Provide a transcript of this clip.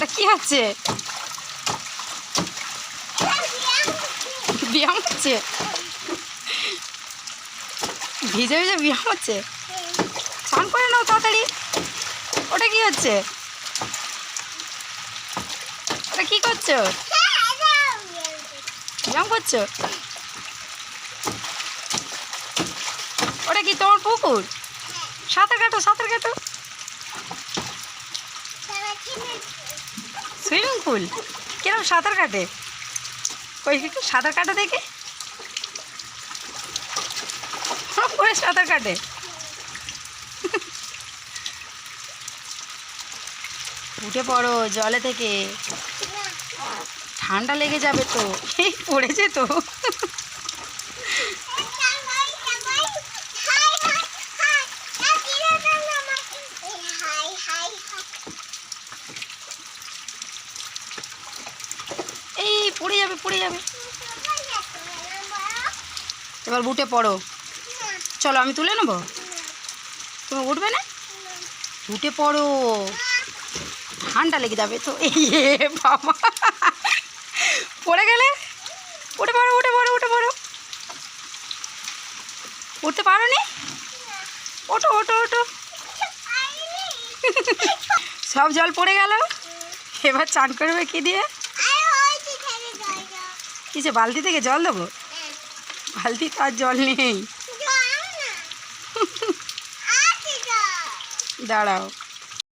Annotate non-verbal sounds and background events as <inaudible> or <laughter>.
ওটা কি হচ্ছে ব্যায়াম হচ্ছে? ভিজে ভিজে ব্যায়াম হচ্ছে? স্নান করে নাও তাড়াতাড়ি। ওটা কি হচ্ছে? ওটা কি করছ? ব্যায়াম করছ? ওটা কি তোমার পুকুর? সাঁতার কাটো সাঁতার কাটো। সুইমিং পুল কিরম সাঁতার কাটে ওই একটু সাঁতার কাটা দেখে করে সাঁতার কাটে উঠে পড়ো জলে থেকে ঠান্ডা লেগে যাবে তো এই পড়েছে তো পড়ে যাবে পড়ে যাবে। এবার বুটে পড়ো। চলো আমি তুলে নেব? তুমি উঠবে না? বুটে পড়ো। ঠান্ডা লেগে যাবে তো। <laughs> এই এ বাবা। পড়ে গেলে? উঠে পড়ো উঠে পড়ো উঠে পড়ো। উঠতে পারো নি ওঠো ওঠো। ওঠো সব জল পড়ে গেল। এবার চান করবে কি দিয়ে? কিসে বালতি থেকে জল দেবো? বালতি তো আর জল নেই। <laughs> দাঁড়াও।